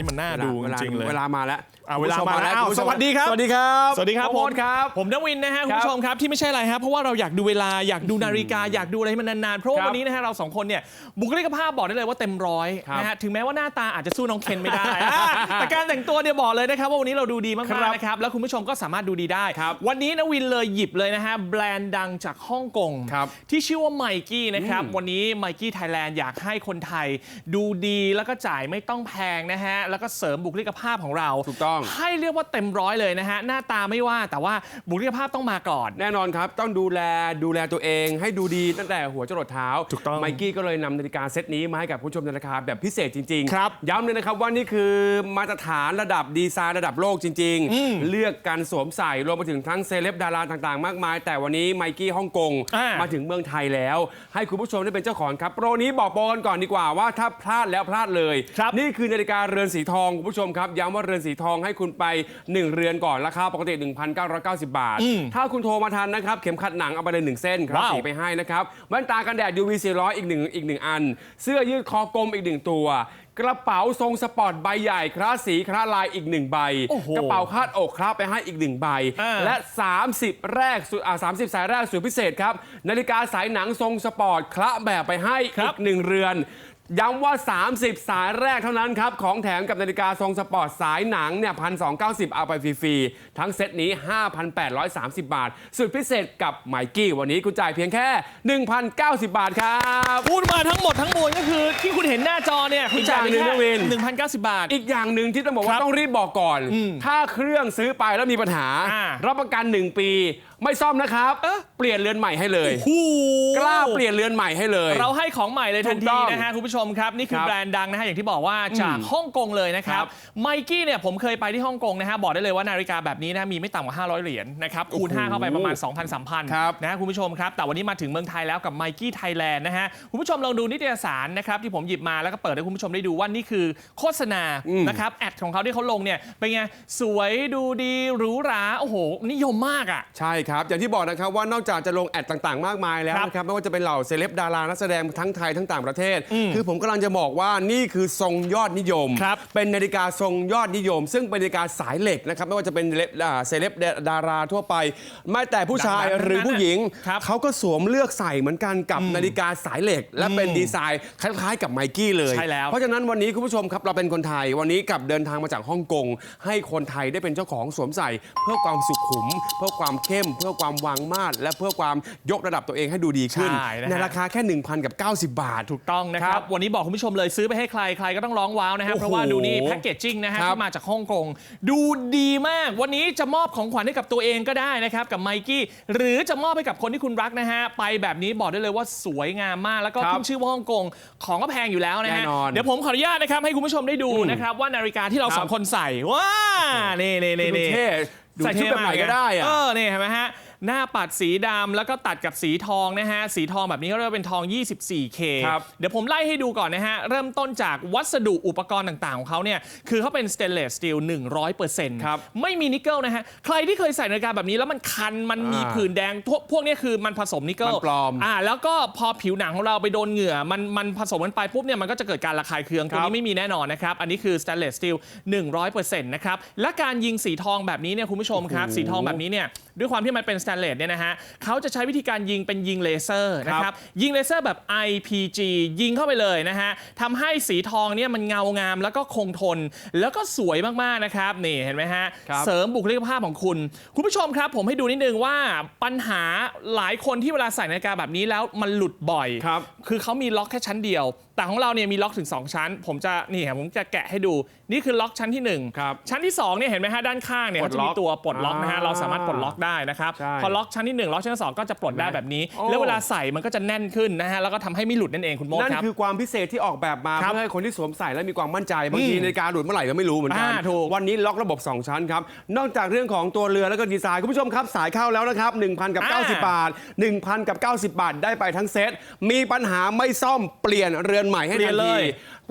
นี่มันน่าดูจริงๆเลย เวลามาแล้ว อะเวลามาแล้วคุณผู้ชสวัสดีครับ สวัสดีครับสวัสดีครับโอ๊ตครับผมนวินนะฮะคุณครับผู้ชมครับที่ไม่ใช่อะไรฮะเพราะว่าเราอยากดูเวลาอยากดูนาฬิกาอยากดูอะไรให้มันนานๆเพราะว่าครับวันนี้นะฮะเราสองคนเนี่ยบุคลิกภาพบอกได้เลยว่าเต็มร้อยครับนะฮะถึงแม้ว่าหน้าตาอาจจะสู้น้องเคนไม่ได้อะแต่การแต่งตัวเนี่ยบอกเลยนะครับว่าวันนี้เราดูดีมากครับๆนะครับแล้วคุณผู้ชมก็สามารถดูดีได้ครับวันนี้นวินเลยหยิบเลยนะฮะแบรนด์ดังจากฮ่องกงครับที่ชื่อว่าไมกี้นะครับอืมวันนี้ไมกี้ไทยแลนด์อยากให้คนไทยดูดีแล้วก็จ่ายไม่ต้องแพงนะฮะแล้วก็เสริมบุคลิกภาพของเราถูกต้องให้เรียกว่าเต็มร้อยเลยนะฮะ หน้าตาไม่ว่าแต่ว่าบุคลิกภาพต้องมาก่อน แน่นอนครับ ต้องดูแลดูแลตัวเอง ให้ดูดีตั้งแต่หัวจรดเท้าถูกต้องไมกี้ก็เลยนำนาฬิกาเซตนี้มาให้กับผู้ชมในราคาแบบพิเศษจริงครับย้ำเลยนะครับว่านี่คือมาตรฐานระดับดีไซน์ระดับโลกจริง อืมๆ เลือกการสวมใส่รวมไปถึงทั้งเซเลบดาราต่างๆ มากมาย แต่วันนี้ไมกี้ฮ่องกงอ่าม มาถึงเมืองไทยแล้ว ให้คุณผู้ชมได้เป็นเจ้าของครับโปรนี้บอกโปรกันก่อนดีกว่าว่าถ้าพลาดแล้วพลาดเลย ครับ นี่คือนาฬิกาเรือนสีทองคุณผู้ชมครับย้ำว่าเรือนสีทองให้คุณไป 1 เรือนก่อนราคาปกติ 1,990 บาทอืมถ้าคุณโทรมาทันนะครับ เข็มขัดหนังเอาไปเลยหนึ่งเส้นครับว้าวสีไปให้นะครับแว่นตากันแดด UV 400 อีกหนึ่งอีกหนึ่งอัน เสื้อยืดคอกลมอีกหนึ่งตัว กระเป๋าทรงสปอร์ตใบใหญ่คราสีคราลายอีกหนึ่งใบ โอ้โหกระเป๋าคาดอกครับไปให้อีกหนึ่งใบ อ่า และ 30 แรกสุดอ่า30 สายแรกสุดพิเศษครับ นาฬิกาสายหนังทรงสปอร์ตคละแบบไปให้ครัอีบกหนึ่งเรือน ย้ำว่า 30 สายแรกเท่านั้นครับ ของแถมกับนาฬิกาทรงสปอร์ตสายหนังเนี่ยพันสองเอาไปฟรีๆ ทั้งเซตนี้ 5,830 บาท สุดพิเศษกับไมกี้ วันนี้คุณจ่ายเพียงแค่ 1,090 บาทครับ พูดมาทั้งหมดทั้งมวลก็คือที่คุณเห็นหน้าจอเนี่ยคุณจ่ายไปอีกอย่างหนึ่งนะวิน หนึ่งพันเก้าสิบบาท อีกอย่างหนึ่งที่ต้องบอกคว่ารับต้องรีบบอกก่อน อืมถ้าเครื่องซื้อไปแล้วมีปัญหา อ่ารับประกัน 1 ปี ไม่ซ่อมนะครับเอ๊ะ เปลี่ยนเรือนใหม่ให้เลยโอ้โหกล้าเปลี่ยนเรือนใหม่ให้เลย เราให้ของใหม่เลยทันถูกต้ทีองนะฮะคุณผู้ชมครับนี่คือครับแบรนด์ดังนะฮะอย่างที่บอกว่าจากอืมฮ่องกงเลยนะครับครับไมกี้เนี่ยผมเคยไปที่ฮ่องกงนะฮะบอกได้เลยว่านาฬิกาแบบนี้นะมีไม่ต่ำกว่า 500 เหรียญนะครับคูณโอ้โห5เข้าไปประมาณ 2,000 3,000ครับนะฮะคุณผู้ชมครับ แต่วันนี้มาถึงเมืองไทยแล้วกับไมกี้ไทยแลนด์นะฮะคุณผู้ชมลองดูนิตยสารนะครับที่ผมหยิบมาแล้วก็เปิดให้คุณผู้ชมได้ดูว่านี่คือโฆษณาอืม นะครับแอดของเขาที่เขาลงเนี่ยเป็นไงสวยดูดีหรูหราโอ้โหนิยมมากอะ ใช่ครับ อย่างที่บอกนะครับว่านอกจากจะลงแอดต่างๆ มากมายแล้วครับนะครับไม่ว่าจะเป็นเหล่าเซเลบดารานักแสดงทั้งไทยทั้งต่างประเทศอืมคือผมกำลังจะบอกว่านี่คือทรงยอดนิยมครับเป็นนาฬิกาทรงยอดนิยม ซึ่งเป็นนาฬิกาสายเหล็กนะครับไม่ว่าจะเป็นเซเลบอ่าเซเลบดาราทั่วไป ไม่แต่ผู้ชายดังๆหรือผู้หญิงครับเขาก็สวมเลือกใส่เหมือนกันกับนาฬิกาสายเหล็ก และเป็นดีไซน์คล้ายๆ กับไมกี้เลยใช่แล้วเพราะฉะนั้นวันนี้คุณผู้ชมครับเราเป็นคนไทยวันนี้กลับเดินทางมาจากฮ่องกงให้คนไทยได้เป็นเจ้าของสวมใส่เพื่อความสุขุม เพื่อความเข้มเพื่อความวางมาดและเพื่อความยกระดับตัวเองให้ดูดีขึ้น ใช่นะฮะ ในราคาแค่1,000กับ90 บาท ถูกต้องนะคครัรับบวันนี้บอกคุณผู้ชมเลยซื้อไปให้ใครใครก็ต้องร้องว้าวนะฮะโอ้โหเพราะว่าดูนี่แพ็กเกจจิ้งนะฮะครับที่มาจากฮ่องกงดูดีมาก วันนี้จะมอบของขวัญให้กับตัวเองก็ได้นะครับกับไมกี้หรือจะมอบให้กับคนที่คุณรักนะฮะไปแบบนี้บอกได้เลยว่าสวยงามมากแล้วก็ครับขึ้นชื่อว่าฮ่องกงของก็แพงอยู่แล้วนะฮะแน่นอนเดี๋ยวผมขออนุญาตนะครับให้คุณผู้ชมได้ดูอืมนะครับว่านาฬิกาที่เราครับ สองคนใส่ว้านี่นี่นี่ดูนี่ เท่ ดูชุดแบบไหนก็ได้อะ เออนี่เห็นไหมฮะ หน้าปัดสีดำแล้วก็ตัดกับสีทองนะฮะ สีทองแบบนี้เขาเรียกว่าเป็นทอง 24K ครับเดี๋ยวผมไล่ให้ดูก่อนนะฮะ เริ่มต้นจากวัสดุอุปกรณ์ต่างๆ ของเขาเนี่ย คือเขาเป็นสเตนเลสสตีล100%ครับไม่มีนิกเกิลนะฮะ ใครที่เคยใส่นาฬิกาแบบนี้แล้วมันคันมันมีอ่าผื่นแดงพวกพวกเนี้ยคือมันผสมนิกเกิลมันปลอมอ่าแล้วก็พอผิวหนังของเราไปโดนเหงื่อมันมันผสมกันไปปุ๊บเนี่ยมันก็จะเกิดการระคายเคืองตัวนี้ไม่มีแน่นอนนะครับ อันนี้คือสเตนเลสสตีล100%นะครับและการยิงสีทองแบบนี้เนี่ยคุณผู้ชมครับ สีทองแบบนี้เนี่ยด้วยความที่มันเป็นสแตนเลสเนี่ยนะฮะเขาจะใช้วิธีการยิงเป็นยิงเลเซอร์นะครับยิงเลเซอร์แบบ IPG ยิงเข้าไปเลยนะฮะทำให้สีทองเนี่ยมันเงางามแล้วก็คงทน แล้วก็สวยมากๆนะครับนี่เห็นไหมฮะครับเสริมบุคลิกภาพของคุณ คุณผู้ชมครับ ผมให้ดูนิดนึงว่าปัญหาหลายคนที่เวลาใส่นาฬิกาแบบนี้แล้วมันหลุดบ่อยครับคือเขามีล็อกแค่ชั้นเดียว แต่ของเราเนี่ยมีล็อกถึง 2 ชั้น ผมจะนี่ครับผมจะแกะให้ดูนี่คือล็อกชั้นที่ 1 ครับ ชั้นที่2เนี่ยเห็นไหมฮะด้านข้างเนี่ยปลเขาดจะล็มีอกตัวปลดล็อกนะฮะอ่าเราสามารถปลดล็อกได้นะครับใช่พอล็อกชั้นที่ 1 ล็อกชั้นที่สองก็จะปลดได้แบบนี้ โอ้ แล้วเวลาใส่มันก็จะแน่นขึ้นนะฮะแล้วก็ทำให้ไม่หลุดนั่นเองคุณโมดนั่นครับ คือความพิเศษที่ออกแบบมาครับเพื่อให้คนที่สวมใส่และมีความมั่นใจบางทีอืมนาฬิกาหลุดเมื่อไหร่ก็ไม่รู้เหมือนกันอ่าถูกวันนี้ล็อกระบบ 2 ชั้นครับ นอกจากเรื่องของตัวเรือแล้วก็ดีไซน์คุณผู้ชมครับ สายเข้าแล้วนะครับ1,000กับอ่า 90 บาท1,000กับ90 บาทได้ไปทั้งเซตมีปัญหาไม่ซ่อมเปลี่ยนเรือนใหม่ให้เปลี่ทัยนนเลทีย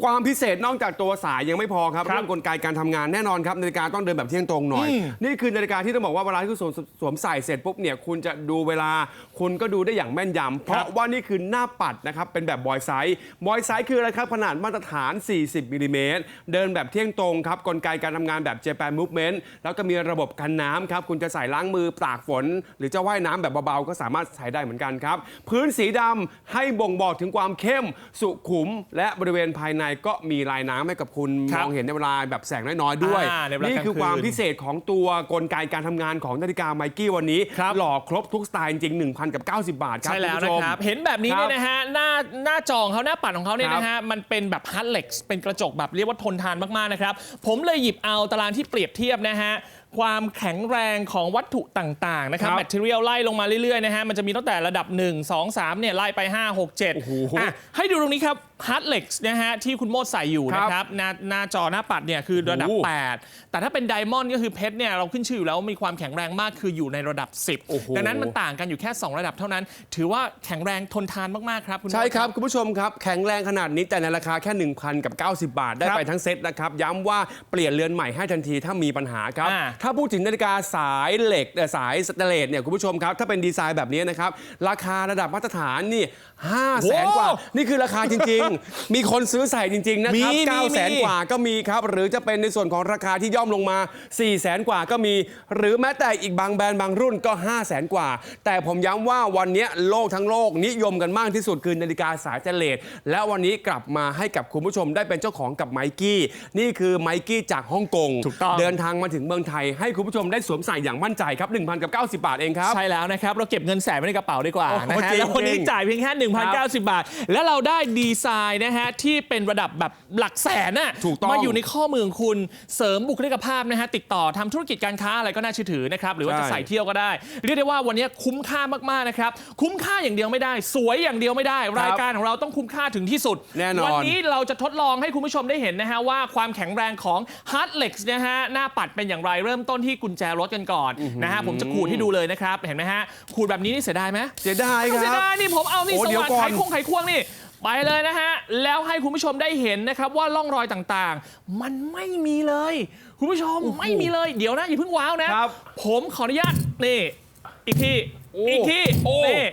ความพิเศษนอกจากตัวสายยังไม่พอครับครับเรื่องกลไกการทำงานแน่นอนครับนาฬิกาต้องเดินแบบเที่ยงตรงหน่อยอืมนี่คือนาฬิกาที่ต้องบอกว่าเวลาที่คุณสวมสวมใส่เสร็จปุ๊บเนี่ยคุณจะดูเวลา คุณก็ดูได้อย่างแม่นยำเพราะว่านี่คือหน้าปัดนะครับเป็นแบบบอยไซส์บอยไซส์คืออะไรครับขนาดมาตรฐาน 40มิลลิเมตรเดินแบบเที่ยงตรงครับกลไกการทำงานแบบ Japan Movement แล้วก็มีระบบกันน้ำครับคุณจะใส่ล้างมือตากฝน หรือจะว่ายน้ำแบบเบาๆก็สามารถใส่ได้เหมือนกันครับพื้นสีดำให้บ่งบอกถึงความเข้มสุขุมและบริเวณภายในก็มีลายน้ำให้กับคุณครัมบองเห็นในเวลาแบบแสงน้อยๆด้วย อ่าในเวลากลางคืนนี่คือความพิเศษของตัวกลไกการทำงานของนาฬิกาไมกี้วันนี้ครับ หล่อครบทุกสไตล์จริง1,000กับ90 บาทครับใช่แล้วณนะผู้ชม ครับ เห็นแบบนี้ครับเนี่ยนะฮะหน้าหน้าจอของเขาหน้าปัดของเขาเนี่ยครับนะฮะมันเป็นแบบฮาร์ดเล็กเป็นกระจกแบบเรียกว่าทนทานมากๆนะครับ ผมเลยหยิบเอาตารางที่เปรียบเทียบนะฮะความแข็งแรงของวัตถุต่างๆนะครับครับแมทเทียลไล่ลงมาเรื่อยๆนะฮะมันจะมีตั้งแต่ระดับ 1 2 3เนี่ยไล่ไป 5 6 7โอ้โห อะให้ดูตรงนี้ครับ ฮาร์ดเล็กนะฮะที่คุณโมดใส่อยู่นะคครัรับบหน้าหน้าจอหน้าปัดเนี่ยคือระดับโอ้โห8แต่ถ้าเป็นไดมอนด์ก็คือเพชรเนี่ยเราขึ้นชื่ออยู่แล้วว่ามีความแข็งแรงมากคืออยู่ในระดับโอ้โห10 ดังนั้นมันต่างกันอยู่แค่ 2 ระดับเท่านั้น ถือว่าแข็งแรงทนทานมากๆครับคุณโมด ใช่ครับ คุณผู้ชมครับ แข็งแรงขนาดนี้แต่ในราคาแค่ 1,000 กับ 90 บาท ได้ครับไปทั้งเซ็ตนะครับ ย้ำว่าเปลี่ยนเรือนใหม่ให้ทันทีถ้ามีปัญหาครับ อ่า ถ้าพูดถึงนาฬิกาสายเหล็กเอ่อสายสเตนเลสเนี่ยคุณผู้ชมครับ ถ้าเป็นดีไซน์แบบนี้นะครับราคาระดับมาตรฐานนี่5แสนกว่าโอ้นี่คือราคาจริงๆมีคนซื้อใส่จริง ๆ นะครับมีมี9แสนมี กว่าก็มีครับ หรือจะเป็นในส่วนของราคาที่ย่อมลงมา4แสนกว่าก็มี หรือแม้แต่อีกบางแบรนด์บางรุ่นก็5แสนกว่า แต่ผมย้ำว่าวันนี้โลกทั้งโลกนิยมกันมากที่สุดคือนาฬิกาสายสเตนเลสและวันนี้กลับมาให้กับคุณผู้ชมได้เป็นเจ้าของกับไมกี้นี่คือไมกี้จากฮ่องกงถูกต้อง เดินทางมาถึงเมืองไทย ให้คุณผู้ชมได้สวมใส่อย่างมั่นใจครับ1,000กับ90 บาทเองครับ ใช่แล้วนะครับ เราเก็บเงินแสนไว้ในกระเป๋าดีกว่าโอ้โหนะฮะจริงแล้ววันนี้จริงจ่ายเพียงแค่1,090 บาท แล้วเราได้ดีไซน์นะฮะที่เป็นระดับแบบหลักแสนน่ะถูกต้องมาอยู่ในข้อมือของคุณเสริมบุคลิกภาพนะฮะติดต่อทำธุรกิจการค้าอะไรก็น่าเชื่อถือนะครับหรือว่าจะใช่ใส่เที่ยวก็ได้ เรียกได้ว่าวันนี้คุ้มค่ามากๆนะครับคุ้มค่าอย่างเดียวไม่ได้ สวยอย่างเดียวไม่ได้ รายการของเราต้องคุ้มค่าถึงที่สุดแน่นอน วันนี้เราจะทดลองให้คุณผู้ชมได้เห็นนะฮะว่าความแข็งแรงของ Hard Lex นะฮะหน้าปัดเป็นอย่างไรเริ่มต้นที่กุญแจรถกันก่อนนะฮะผมจะขูดให้ดูเลยนะครับเห็นไหมฮะขูดแบบนี้นี่เสียดายไหม เสียดายคเสียรับ ดายนี่ผมเอานี่โอ้สเดี๋ยวว่านก่อน ไขควงไขควงนี่ ไปเลยนะฮะ แล้วให้คุณผู้ชมได้เห็นนะครับว่าร่องรอยต่างๆ มันไม่มีเลย คุณผู้ชมไม่มีเลยเดี๋ยวนะอย่าเพิ่งว้าวนะ ครับผมขออนุญาตนี่ อีกทีโอ้อีกทีโอ้ นี่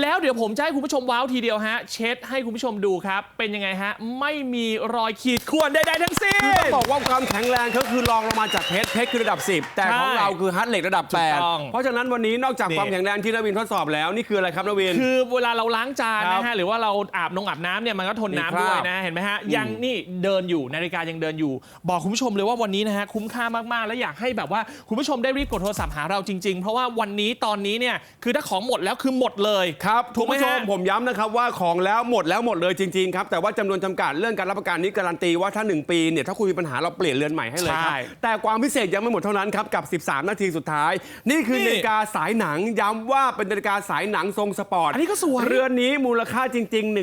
แล้วเดี๋ยวผมจะให้คุณผู้ชมว้าวทีเดียวฮะ เช็ดให้คุณผู้ชมดูครับ เป็นยังไงฮะ ไม่มีรอยขีดข่วนใดๆทั้งสิ้น ต้องบอกว่าความแข็งแรงก็คือรองลงมาจากเพชรเพชรคือระดับ 10 แต่ของใช่เราคือฮัตเหล็กระดับ ถูกต้อง8 เพราะฉะนั้นวันนี้นอกจากนี่ ความแข็งแรงที่นวินทดสอบแล้วนี่คืออะไรครับนวิน คือเวลาเราล้างจานครับนะฮะหรือว่าเราอาบนงอาบน้ำเนี่ยมันก็ทนน้ำมีคราบด้วยนะเห็นไหมฮะยังนี่เดินอยู่นาฬิกายังเดินอยู่ บอกคุณผู้ชมเลยว่าวันนี้นะฮะคุ้มค่ามากๆ และอยากให้แบบว่าคุณผู้ชมได้รีบกดโทรศัพท์หาเราจริง ๆ เพราะว่าวันนี้ตอนนี้เนี่ยคือถ้าของหมดแล้วคือหมดเลยครับถูคุกณไหมผู้ชมฮะผมย้ำนะครับว่าของแล้วหมดแล้วหมดเลยจริงๆครับแต่ว่าจำนวนจำกัดเรื่องการรับประกันนี้การันตีว่าถ้า 1 ปีเนี่ยถ้าคุณมีปัญหาเราเปลี่ยนเรือนใหม่ให้เลยครับใช่แต่ความพิเศษยังไม่หมดเท่านั้นครับกับ 13 นาทีสุดท้าย นี่คือนี่นาฬิกาสายหนังย้ำว่าเป็นนาฬิกาสายหนังทรงสปอร์ตอันนี้ก็สวยเรือนนี้มูลค่าจริง ๆ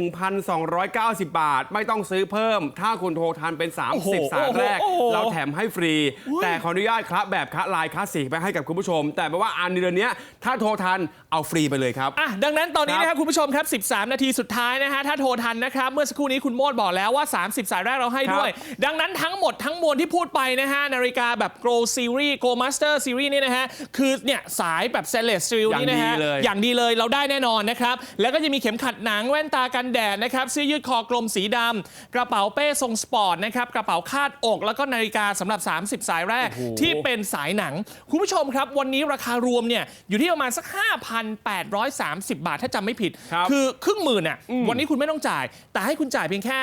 1,290 บาท ไม่ต้องซื้อเพิ่ม ถ้าคุณโทรทันเป็นโอ้โห30 สายแรกโอ้โหเราแถมให้ฟรีอุ้ยแต่ขออนุญาตครับแบบคะลายคลาสสิกไปให้กับคุณผู้ชม แต่แปลว่าอันเดือนเนี้ยถ้าโทรทันเอาฟรีไปเลยครับอะดังนั้นตอนนี้ครับนะครับคุณผู้ชมครับ 13 นาทีสุดท้ายนะฮะถ้าโทรทันนะครับ เมื่อสักครู่นี้คุณโมดบอกแล้วว่า 30 สายแรกเราให้ด้วย ดังนั้นทั้งหมดทั้งมวลที่พูดไปนะฮะนาฬิกาแบบ Grow Series Go Master Series นี่นะฮะคือเนี่ยสายแบบ Stainless Steel อย่างนี่นะฮะดีเลยอย่างดีเลยเราได้แน่นอนนะครับแล้วก็จะมีเข็มขัดหนังแว่นตากันแดดนะครับเสื้อยืดคอกลมสีดำกระเป๋าเป้ทรงสปอร์ตนะครับกระเป๋าคาดอกแล้วก็นาฬิกาสำหรับ 30 สายแรกที่เป็นสายหนัง คุณผู้ชมครับ วันนี้ราคารวมเนี่ยอยู่ที่ประมาณสัก 5,830บาทถ้าจำไม่ผิดครัอครึ่งหมื่นอะอืวันนี้คุณไม่ต้องจ่าย แต่ให้คุณจ่ายเพียงแค่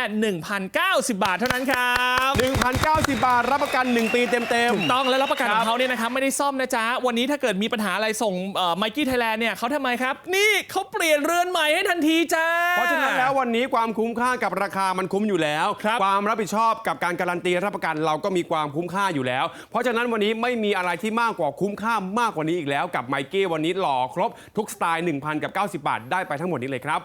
1,090 บาทเท่านั้นครับ1,090 บาท รับประกัน 1 ปีเต็มเต็มต้องและรับประกันของเขาเนี่ยนะครับไม่ได้ซ่อมนะจ๊ะ วันนี้ถ้าเกิดมีปัญหาอะไรส่งไมกี้ไทยแลนด์เนี่ยเขาทำไมครับ นี่เขาเปลี่ยนเรือนใหม่ให้ทันทีจ้าเพราะฉะนั้นแล้ววันนี้ความคุ้มค่ากับราคามันคุ้มอยู่แล้วคความรับผิดชอบกับการการันตีรับประกันเราก็มีความคุ้มค่าอยู่แล้ว เพราะฉะนั้นวันนี้ไม่มีอะไรที่มากกว่าคุ้มค่ามากกว่านี้อีกแล้วกับไมกี้วันนี้หล่อครบทุกสไตล์1,090 190 บาทได้ไปทั้งหมดนี้เลยครับ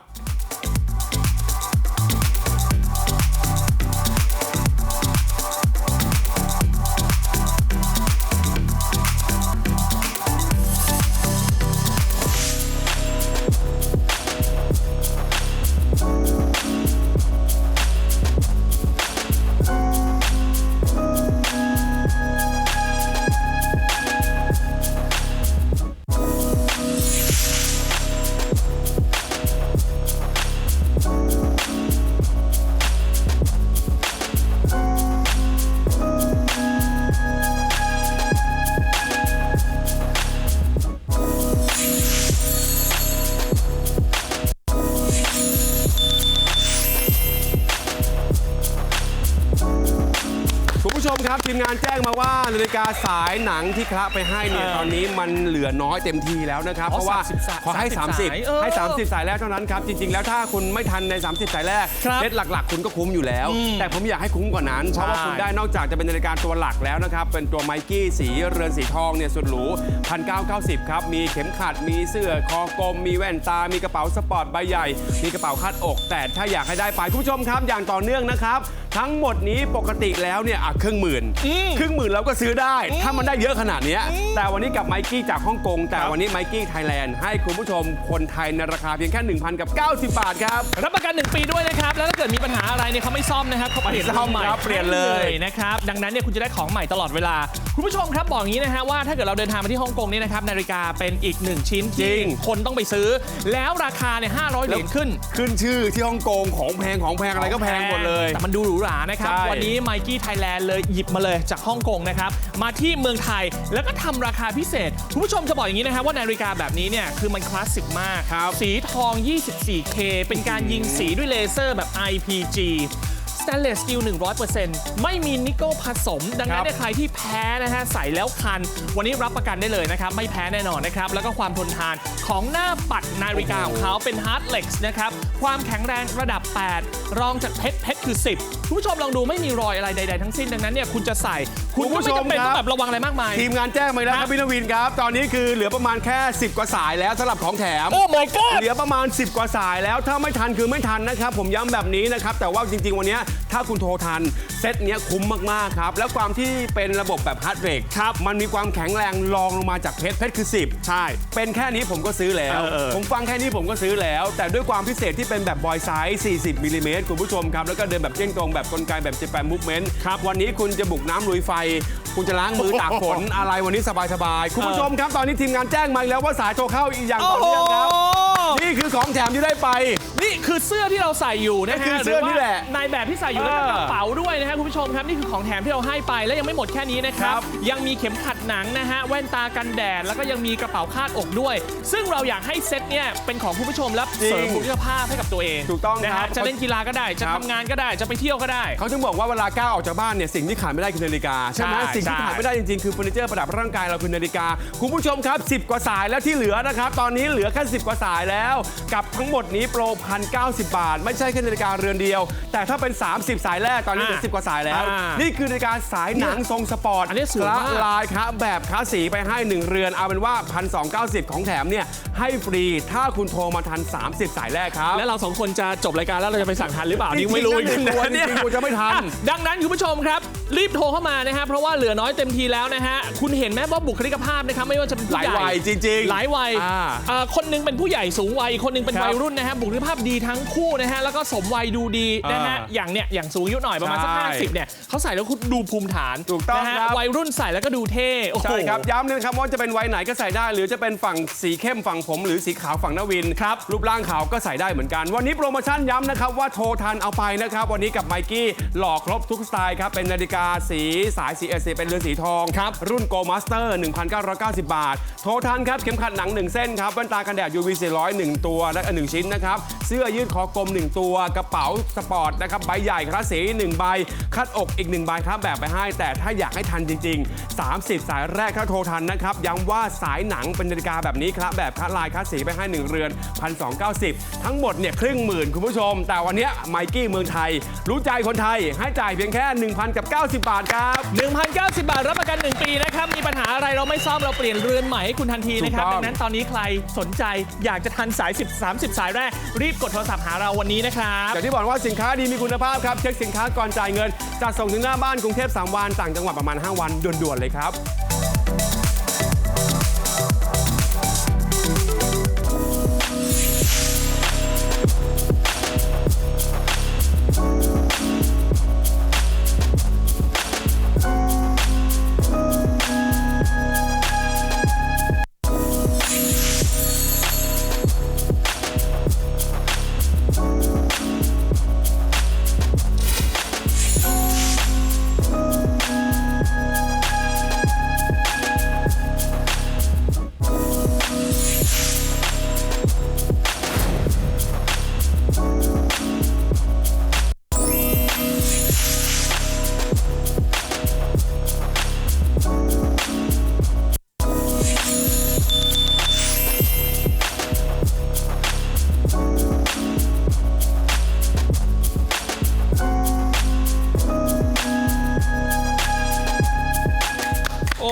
กาสายหนังที่คละไปให้เนี่ยเออตอนนี้มันเหลือน้อยเต็มทีแล้วนะครับ อ๋อเพราะว่า30สายขอให้ 30สายเออ30ให้ 30 สายแรกเท่านั้นครับ จริง ๆ แล้วถ้าคุณไม่ทันใน 30 สายแรกครับเซ็ตหลัก ๆ คุณก็คุ้มอยู่แล้วอืมแต่ผมอยากให้คุ้มกว่านั้น เพราะว่าใช่คุณได้นอกจากจะเป็นนาฬิกาตัวหลักแล้วนะครับ เป็นตัวไมกี้สีเรือนสีทองเนี่ยสุดหรู1,990 ครับ มีเข็มขัดมีเสื้อคอกลม มีแว่นตา มีกระเป๋าสปอร์ตใบใหญ่ มีกระเป๋าคาดอก แต่ถ้าอยากให้ได้ไปคุณผู้ชมครับ อย่างต่อเนื่องนะครับ ทั้งหมดนี้ปกติแล้วเนี่ยอะครึ่งหมื่นครึ่งหมื่นเราก็ซื้อได้ถ้ามันได้เยอะขนาดเนี้ยแต่วันนี้กับไมกี้จากฮ่องกง แต่วันนี้ไมกี้ไทยแลนด์ให้คุณผู้ชมคนไทยในราคาเพียงแค่1,000กับ90 บาทครับ รับประกัน 1 ปีด้วยนะครับ แล้วถ้าเกิดมีปัญหาอะไรเนี่ยเขาไม่ซ่อมนะครับเขาเปลี่ยนไม่ซ่อมใหม่ครับเปลี่ยนเลยนะครับ ดังนั้นเนี่ยคุณจะได้ของใหม่ตลอดเวลา คุณผู้ชมครับบอกอย่างนี้นะฮะว่าถ้าเกิดเราเดินทางมาที่ฮ่องกงเนี่ยนะครับนาฬิกาเป็นอีกหนึ่งชิ้นที่คนต้องไปซื้อ แล้วราคาเนี่ย500เหรียญขึ้น ขึ้นชื่อที่ฮ่องกงของแพงของแพงอะไรก็แพงหมดเลย แต่มันดูหรูหรานะครับ ใช่ วันนี้ไมกี้ไทยแลนด์เลยหยิบมาเลยจากฮ่องกงนะครับ มาที่เมืองไทยแล้วก็ทำราคาพิเศษ คุณผู้ชมจะบอกอย่างนี้นะครับว่านาฬิกาแบบนี้เนี่ยคือมันคลาสสิกมากครับสีทอง 24K เป็นการยิงสีด้วยเลเซอร์แบบ IPG Stainless Steel 100%ไม่มีนิกเกิลผสม ดังนั้นเนี่ยใครที่แพ้นะฮะใส่แล้วคัน วันนี้รับประกันได้เลยนะครับ ไม่แพ้แน่นอนนะครับ แล้วก็ความทนทานของหน้าปัดนาฬิกาของเขาเป็น Hard Lex นะครับ ความแข็งแรงระดับ 8 รองจากเพชรเพชรคือ 10 คุณผู้ชมลองดูไม่มีรอยอะไรใด ๆ ทั้งสิ้นดังนั้นเนี่ยคุณจะใส่ คุณก็ไม่จำเป็นต้องแบบระวังอะไรมากมาย ทีมงานแจ้งมาแล้วคครัรับบพี่นวินครับ ตอนนี้คือเหลือประมาณแค่ 10 กว่าสายแล้วสำหรับของแถม โอ้ my god เหลือประมาณ 10 กว่าสายแล้วถ้าไม่ทันคือไม่ทันนะครับ ผมย้ำแบบนี้นะครับ แต่ว่าจริง ๆ วันเนี้ย ถ้าคุณโทรทัน เซตเนี้ยคุ้มมาก ๆ ครับ แล้วความที่เป็นระบบแบบฮาร์ดเบรกครับ มันมีความแข็งแรงรองลงมาจากเพชรเพชรคือ 10 ใช่ เป็นแค่นี้ผมก็ซื้อแล้ว เออเออ ผมฟังแค่นี้ผมก็ซื้อแล้ว แต่ด้วยความพิเศษที่เป็นแบบบอยไซส์40มิลลิเมตรคุณผู้ชมครับ แล้วก็เดินแบบเจ้งตรงแบบกลไกแบบเจแปนมูฟเมนต์ครับ วันนี้คุณจะบุกน้ำลุยไฟ คุณจะล้างมือตากฝนอะไรวันนี้สบายๆคุณผู้ชมครับตอนนี้ทีมงานแจ้งมาอีกแล้วว่าสายโทรเข้าอีกอย่างต่อเนื่องครับนี่คื อของแถมที่ได้ไป นี่คือเสื้อที่เราใส่อยู่นะนี่คืฮะอเสื้อนี่แหละนายแบบที่ใส่อยู่แล้วก็เออกระเป๋าด้วยนะฮะคุณผู้ชมครับนี่คือของแถมที่เราให้ไปและยังไม่หมดแค่นี้นะครับครับ ยังมีเข็มขัดหนังนะฮะแว่นตากันแดดแล้วก็ยังมีกระเป๋าคาดอกด้วย ซึ่งเราอยากให้เซตเนี่ยเป็นของคุณผู้ชมและเสริมบุคลิกภาพให้กับตัวเองถูกต้องนะครัฮะบ จะเล่นกีฬาก็ได้จะครับทำงานก็ได้จะไปเที่ยวก็ได้ เขาถึงบอกว่าเวลาก้าวออกจากบ้านเนี่ยสิ่งที่ขาดไม่ได้คือนาฬิกาใช่ไหมใช่สิ่งที่ใช่ ขาดไม่ได้จริงๆ คือเฟอร์นิเจอร์ประดับร่างกายเราคือนาฬิกา คุณผู้ชมครับ 10 กว่าสายแล้วที่เหลือนะครับ ตอนนี้เหลือแค่10 กว่าสายแล้วแล้วกับทั้งหมดนี้โปรพันเบาท ไม่ใช่แค่นาฬิกาเรือนเดียว แต่ถ้าเป็น 30 สายแรกตอนนี้เหลืออะ10กว่าสายแล้ว อ่านี่นี่คือนาฬิกาสายหนังทรงสปอร์ตอันนี้สวยมากคละลายครับแบบคลาสสีไปให้ 1 เรือนเอาเป็นว่า 1,290 ของแถมเนี่ยให้ฟรีถ้าคุณโทรมาทัน 30 สายแรกครับ และเราสองคนจะจบรายการแล้วเราจะไปสั่งทันหรือเปล่านี่ไม่รู้จริงๆนะอีกจริงๆกูจะไม่ทัน อ่ดังนั้นคุณผู้ชมครับ รีบโทรเข้ามานะฮะเพราะว่าเหลือน้อยเต็มทีแล้วนะฮะคุณเห็นไหมว่าบุคลิกภาพนะครับไม่ว่าจะเป็นหผู้ลายใหญ่ วัยจริงๆหลายวัยอ่าเอ่อคนหนึงเป็นผู้ใหญ่สูงวัยอีกคนหนึงเป็นครับวัยรุ่นนะฮะ บุคลิกภาพดีทั้งคู่นะฮะ แล้วก็สมวัยดูดีนะฮะ อ่าอย่างเนี้ย อย่างสูงอายุหน่อยประมาณสักใช่ห้าสิบเนี่ยเขาใส่แล้วคุณดูภูมิฐานถูกต้องนะฮะ ครับ วัยรุ่นใส่แล้วก็ดูเท่ โอ้โห ใช่ครับ ย้ำเลยนะครับว่าจะเป็นไว้ไหนก็ใส่ได้ หรือจะเป็นฝั่งสีเข้มฝั่งผม หรือสีขาวฝั่งนวินครับ รูปร่างขาวก็ใส่ได้เหมือนกัน วันนี้โปรโมชั่นย้ำนะครับว่าโทรทันเอาไปนะครับ วันนี้กับไมกี้หล่อครบทุกสไตล์ครับเป็นนาฬิกาสีสายสีเอสเป็นเรือนสีทองครับรุ่นโกมาสเตอร์ 1,990 บาท โทรทันครับ เข็มขัดหนัง 1 เส้นครับแว่นตากันแดด UV 400 1 ตัวและ1ชิ้นนะครับ เสื้อยืดคอกลม 1 ตัว กระเป๋าสปอร์ตนะครับใบใหญ่คลาสสี 1 ใบ คัดอกอีก 1 ใบครับแบบไปให้ แต่ถ้าอยากให้ทันจริง ๆ 30 สายแรกถ้าโทรทันนะครับย้ำว่าสายหนังเป็นนาฬิกาแบบนี้ครับแบบคัดลายคัดสีไปให้ 1 เรือน 1,290 ทั้งหมดเนี่ยครึ่งหมื่นคุณผู้ชม แต่วันเนี้ไมกี้เมืองไทย รู้ใจคนไทยให้จ่ายเพียงแค่1,000กับ90 บาทครับ 1,090 บาทรับประกัน 1 ปีนะครับ มีปัญหาอะไรเราไม่ซ่อมเราเปลี่ยนเรือนใหม่ให้คุณทันทีนะครับ ถูกต้องดังนั้นตอนนี้ใครสนใจอยากจะทันสาย 10 30 สายแรก รีบกดโทรศัพท์หาเราวันนี้นะครับอย่างที่บอกว่าสินค้าดีมีคุณภาพครับ เช็คสินค้าก่อนจ่ายเงินจัดส่งถึงหน้าบ้านกรุงเทพ 3 วัน ต่างจังหวัดประมาณ 5 วันด่วนๆเลยครับ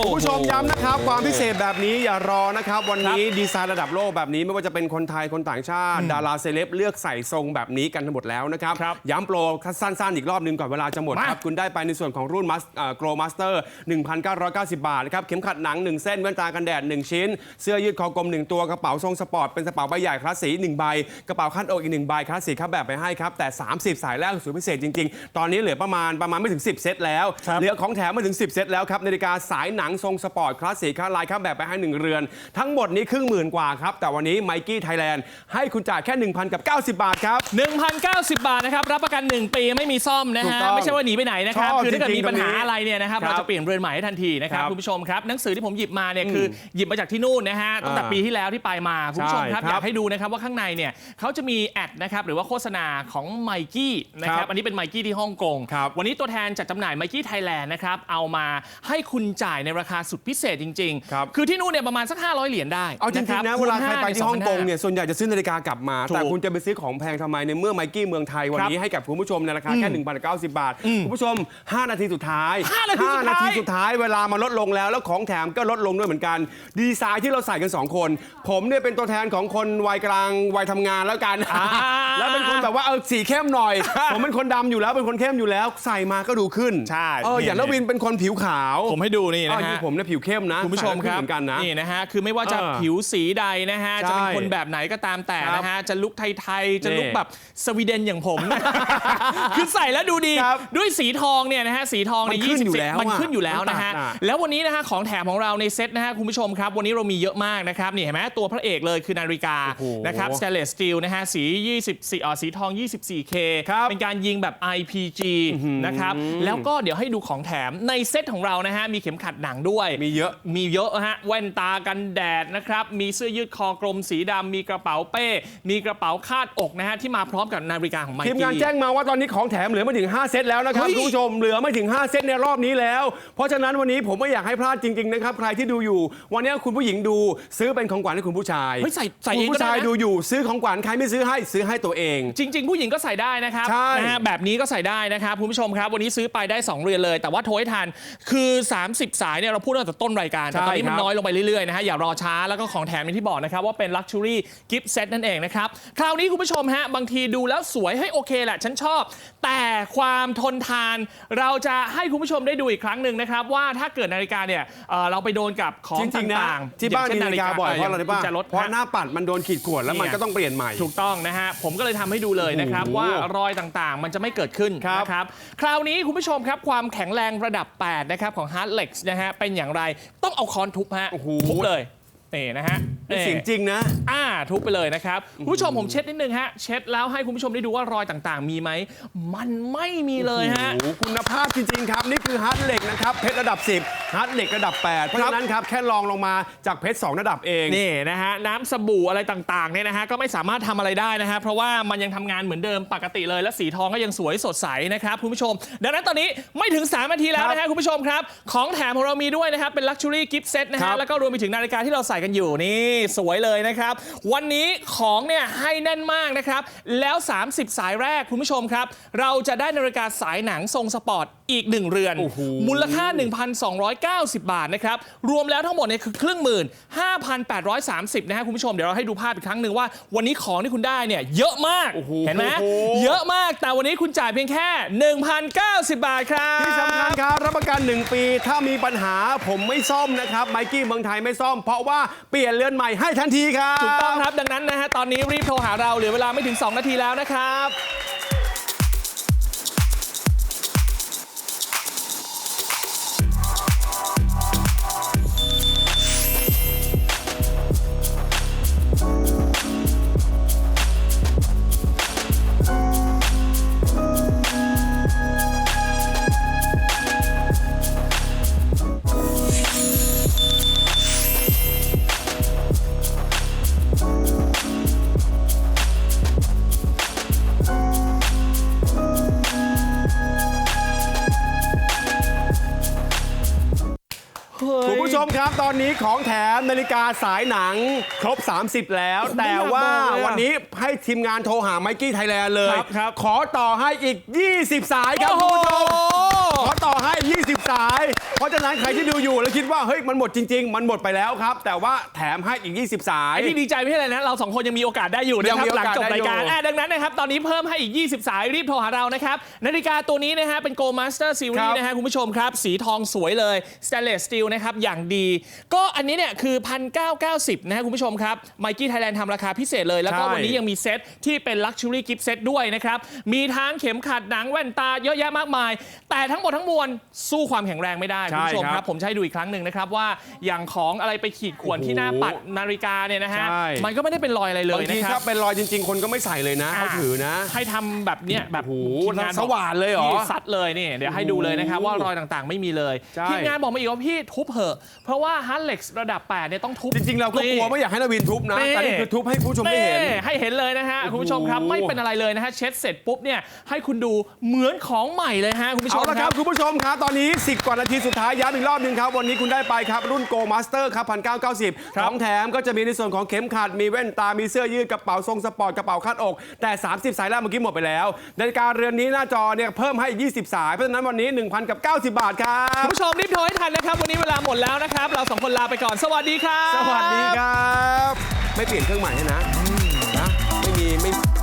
คุณผู้ชมย้ำนะครับ ความพิเศษแบบนี้อย่ารอนะครับ วันนี้ดีไซน์ระดับโลกแบบนี้ไม่ว่าจะเป็นคนไทยคนต่างชาติ ดาราเซเลบเลือกใส่ทรงแบบนี้กันทั้งหมดแล้วนะครับครับย้ำโปรสั้นๆ อีกรอบหนึงก่อนเวลาจะหมดมาครับ คุณได้ไปในส่วนของรุ่นมัสโกลมาสเตอร์ 1,990 บาทนะครับ เข็มขัดหนัง 1 เส้นแว่นตากันแดด 1 ชิ้น เสื้อยืดคอกลม 1 ตัวกระเป๋าทรงสปอร์ตเป็นกระเป๋าใบใหญ่คลาสสี1ใบกระเป๋าคาดอกอีก1ใบคลาสสีครับแบบไปให้ครับแต่ 30 สายแรกสุดพิเศษจริง ๆ ตอนนี้เหลือประมาณประมาณไม่ถึง 10 เซตแล้วครับเหลือของแถมมาถึง 10 เซตแล้วครับนาฬิกาสายหนังทรงสปอร์ตคลาสสีค่าลายครับแบบไปให้1เรือน ทั้งหมดนี้ครึ่งหมื่นกว่าครับ แต่วันนี้ไมกี้ไทยแลนด์ให้คุณจ่ายแค่ 1,000กับ90 บาทครับ 1,090 บาทนะครับ รับประกัน 1 ปีไม่มีซ่อมนะถูกฮะ ต้องไม่ใช่ว่าหนีไปไหนนะครับ ชอบคือถ้าเกิดจริงๆมีปัญหาตรงนี้อะไรเนี่ยนะครับ ครับเราจะเปลี่ยนเรือนใหม่ให้ทันทีนะครับครับคุณผู้ชมครับ หนังสือที่ผมหยิบมาเนี่ยคือหยิบมาจากที่นู่นนะฮะ ตั้งแต่อ่าปีที่แล้วที่ไปมา คุณผู้ชมครับ ใช่ครับอยากให้ดูนะครับว่าข้างในเนี่ยเขาจะมีแอดนะครับหรือว่าโฆษณาของไมกี้นะคครัรับบอันนี้เป็นไมกี้ที่ฮ่องกง ครับ วันนี้ตัวแทนจัดจำหน่ายไมกี้ไทยแลนด์นะครับเอามาให้คุณจ่ายในราคาสุดพิเศษจริงครับๆคือที่นู่นเนี่ยประมาณสัก 500 เหรียญได้เอาจริงคบๆนะคูเวณลาใครไปที่ฮ่องกง2,500เนี่ยส่วนใหญ่จะซื้อนาฬิกากลับมา ถูกแต่คุณจะไปซื้อของแพงทำไมในเมื่อไมกี้เมืองไทยวันนี้ให้กับคุณผู้ชมในราคาแค่1,090 บาท คุณผู้ชม 5 นาทีสุดท้ายห้านาทีสุดท้าย ห้นาทีสุดท้ายเวลามาลดลงแล้วแล้วของแถมก็ลดลงด้วยเหมือนกัน ดีไซน์ที่เราใส่กัน2คน ผมเนี่ยเป็นตัวแทนของคนวัยกลางวัยทำงานแล้วกัน แล้วเป็นคนแบบว่าเออสีเข้มหน่อย ผมเป็นคนดำอยู่แล้วเป็นคนเข้มอยู่แล้วใส่มาก็ดูขึ้นใช่ เอออย่างนวินเป็นคนผิวขาว ผมให้ดูนี่อ๋อนะจริฮะงๆผมเนี่ยผิวเข้มนะคุณผู้ชมใส่คแล้วรับเหมือนกันนะนี่นะฮะคือไม่ว่าจะเออผิวสีใดนะฮะใช่จะเป็นคนแบบไหนก็ตามแต่ครับนะฮะจะลุกไทยๆจะลุกนี่แบบสวีเดนอย่างผมคือใส่แล้วดูดีครับด้วยสีทองเนี่ยนะฮะสีทองมันในขึ้นอยู่20แล้วมันอะขึ้นอยู่แล้วนะฮะมันตัดอะแล้ววันนี้นะฮะของแถมของเราในเซ็ตนะฮะคุณผู้ชมครับ วันนี้เรามีเยอะมากนะครับนี่เห็นไหมตัวพระเอกเลยคือนาฬิกาโอ้โหนะครับ stainless steel นะฮะสี 24อ่าสีทอง 24K ครับเป็นการยิงแบบ IPG นะครับแล้วก็เดี๋ยวให้ดูของแถมในเซ็ตของเรานะฮะมีเข็มขัดหนังด้วย มีเยอะ มีเยอะฮะแว่นตากันแดดนะครับ มีเสื้อยืดคอกลมสีดำมีกระเป๋าเป้ มีกระเป๋าคาดอกนะฮะที่มาพร้อมกับนาฬิกาของไมค์ ทีมงานกี้แจ้งมาว่าตอนนี้ของแถมเหลือไม่ถึง 5 เซตแล้วนะครับเฮ้ย คุณผู้ชมเหลือไม่ถึง 5 เซตในรอบนี้แล้ว เพราะฉะนั้นวันนี้ผมไม่อยากให้พลาดจริง ๆ นะครับ ใครที่ดูอยู่ วันนี้คุณผู้หญิงดูซื้อเป็นของขวัญให้คุณผู้ชายเฮ้ยใส่ใส่คุเอณงก็ผู้ได้ชายนะ ดูอยู่ซื้อของขวัญใครไม่ซื้อให้ซื้อให้ตัวเอง จริง ๆ ผู้หญิงก็ใส่ได้นะครับใช่ นะฮะแบบนี้ก็ใส่ได้นะครับคุณผู้ชมครับ วันนี้ซื้อไปได้ 2 เรือนเลย แต่ว่าโทรให้ทันคือ 30 สายเนี่ยเราพูดตั้งแต่ต้นรายการแต่ตอนนี้มันใช่ครับน้อยลงไปเรื่อยๆนะฮะอย่ารอช้าแล้วก็ของแถมอย่างที่บอกนะครับว่าเป็น Luxury Gift Set นั่นเองนะครับคราวนี้คุณผู้ชมฮะบางทีดูแล้วสวยให้ยโอเคแหละฉันชอบ แต่ความทนทาน เราจะให้คุณผู้ชมได้ดูอีกครั้งหนึ่งนะครับว่าถ้าเกิดนาฬิกาเนี่ยเอ่อเราไปโดนกับของจริงๆนะต่างๆที่บ้านอย่มีงเช่นาฬิกาบ่อยเพราะอะไรรู้ป่ะกุญแจรถเพราะฮะหน้าปัดมันโดนขีดข่วนแล้วมันเนี่ยก็ต้องเปลี่ยนใหม่ ถูกต้องนะฮะ ผมก็เลยทำให้ดูเลยนะครับ โอ้โหว่ารอยต่างๆ มันจะไม่เกิดขึ้นครับนะครับ คราวนี้คุณผู้ชมครับ ความแข็งแรงระดับ 8 นะครับ ของ Hard Lex นะฮะเป็นอย่างไร ต้องเอาค้อนทุบฮะโอ้โหทุบเลย นี่นะฮะนี่เสียงจริงนะ อ่าทุบไปเลยนะครับคุณผู้ชมผมเช็ดนิดนึงฮะเช็ดแล้วให้คุณผู้ชมได้ดูว่ารอยต่างๆ มีไหมมันไม่มีเลยฮะ โอ้โหคุณภาพจริง ๆ ครับ นี่คือฮาร์ดเหล็กนะครับ เพชรระดับ 10ฮาร์ดเหล็กระดับ 8 เพราะฉะนั้นครับ แค่ลองลงมาจากเพชร 2 ระดับเอง นี่นะฮะน้ำสบู่อะไรต่างๆเนี่ยนะฮะก็ไม่สามารถทำอะไรได้นะฮะเพราะว่ามันยังทำงานเหมือนเดิมปกติเลย และสีทองก็ยังสวยสดใสนะครับคุณผู้ชม ดังนั้นตอนนี้ไม่ถึง3นาทีแล้วนะฮะคุณผู้ชมครับ ของแถมของเรามีด้วยนะครับเป็น Luxury Gift Set นะครัฮะบ แล้วก็รวมไปถึงนาฬิกาที่เราใส่กันอยู่นี่สวยเลยนะครับ วันนี้ของเนี่ยให้แน่นมากนะครับ แล้ว 30 สายแรกคุณผู้ชมครับ เราจะได้นาฬิกาสายหนังทรงสปอร์ตอีกหนึ่งเรือนโอ้โหมูลค่า 1,290 บาทนะครับ รวมแล้วทั้งหมดเนี่ยคือครึ่งหมื่น5,830 นะฮะคุณผู้ชมเดี๋ยวเราให้ดูภาพอีกครั้งหนึ่งว่า วันนี้ของที่คุณได้เนี่ยเยอะมากโอ้โหเห็นไหมโอ้โหเยอะมากแต่วันนี้คุณจ่ายเพียงแค่ 1,090 บาทครับที่สำคัญครับรับประกัน 1 ปี ถ้ามีปัญหาผมไม่ซ่อมนะครับไมกี้เมืองไทยไม่ซ่อม เพราะว่าเปลี่ยนเรือนใหม่ให้ทันทีครับ ถูกต้องครับ ดังนั้นนะฮะ ตอนนี้รีบโทรหาเราเหลือเวลาไม่ถึง 2 นาทีแล้วนะครับ คุณผู้ชมครับ ตอนนี้ของแถมนาฬิกาสายหนังครบ 30 แล้ว แต่ว่าไม่อยากบอกเลยอะวันนี้ให้ทีมงานโทรหาไมกี้ไทยแลนด์เลยครับครับขอต่อให้อีก 20 สายครับโอ้คุณโหผู้ชมขอต่อให้ 20 สาย เพราะฉะนั้นใครที่ดูอยู่แล้วคิดว่าเฮ้ยมันหมดจริง ๆ มันหมดไปแล้วครับ แต่ว่าแถมให้อีก 20 สาย ไอ้ที่ดีใจไม่ใช่อะไรนะ เราสองคนยังมีโอกาสได้อยู่นะยังครับมีโอหลังกาสจบรายการได้อยู่ อะดังนั้นนะครับ ตอนนี้เพิ่มให้อีก 20 สายรีบโทรหาเรานะครับ นาฬิกาตัวนี้นะฮะเป็น Go Master ครั Series บนะฮะคุณผู้ชมครับ สีทองสวยเลย Stainless Steel นะครับ อย่างดี ก็อันนี้เนี่ยคือ 1,990 นะฮะคุณผู้ชมครับไมกี้ไทยแลนด์ทำราคาพิเศษเลย แล้วก็ใช่ วันนี้ยังมีเซตที่เป็น Luxury Gift Set ด้วยนะครับ มีทั้งเข็มขัดหนังแว่นตาเยอะแยะมากมาย แต่ทั้งหมดทั้งมวลสู้ความแข็งแรงไม่ได้คุณผู้ชมใช่คครัรับบผมจะให้ดูอีกครั้งหนึ่งนะครับว่าอย่างของอะไรไปขีดข่วนที่หน้าปัดนาฬิกาเนี่ยนะฮะใช่ มันก็ไม่ได้เป็นรอยอะไรเลยบางทีนะคถ้ารับ เป็นรอยจริง ๆ คนก็ไม่ใส่เลยนะเขาถือนะ ให้ทำแบบเนี้ยแบบโอ้โหทีมงานสว่านเลยเหรอพี่ซัดเลยนี่เดี๋ยวให้ดูเลยนะครับ ว่ารอยต่างๆไม่มีเลยใช่ ทีมงานบอกมาอีกว่าพี่ทุบเหอะ เพราะว่าฮาร์ดเล็กระดับ8เนี่ยต้องทุบ จริง ๆ เราก็กลัวไม่อยากให้นาวินทุบนะนี่ แต่นี่คือทุบให้ผู้ชมได้เห็น ให้เห็นเลยนะฮะโอ้โหคุณผู้ชมครับ ไม่เป็นอะไรเลยนะฮะ เช็ดเสร็จปุ๊บเนี่ยให้คุณดูเหมือนของใหม่เลยฮะ คุณผู้ชเอาม ละคครัรับบคุณผู้ชมครับ ตอนนี้ 10 กว่านาทีสุดท้ายย้ำอีกรอบหนึ่งครับ วันนี้คุณได้ไปครับ รุ่น Go Master ครับ1990ของแถมก็จะมีในส่วนของเข็มขัด มีแว่นตา มีเสื้อยืด กระเป๋าทรงสปอร์ต กระเป๋าคาดอก แต่ 30 สายแรกเมื่อกี้หมดไปแล้วนาฬิกาเรือนนี้หน้าจอเนี่ยเพิ่มให้ 20 สาย เพราะฉะนั้นวันนี้ 1,000กับ90 บาทครัคุบณผู้ชมรีบโทรให้ทันนะครับ วันนี้เวลาหมดแล้วนะครับ เราสองคนลาไปก่อน สวัสดีครับ สวัสดีครับ ไม่เปลี่ยนเครื่องใหม่ให้นะนะไม่มีไม่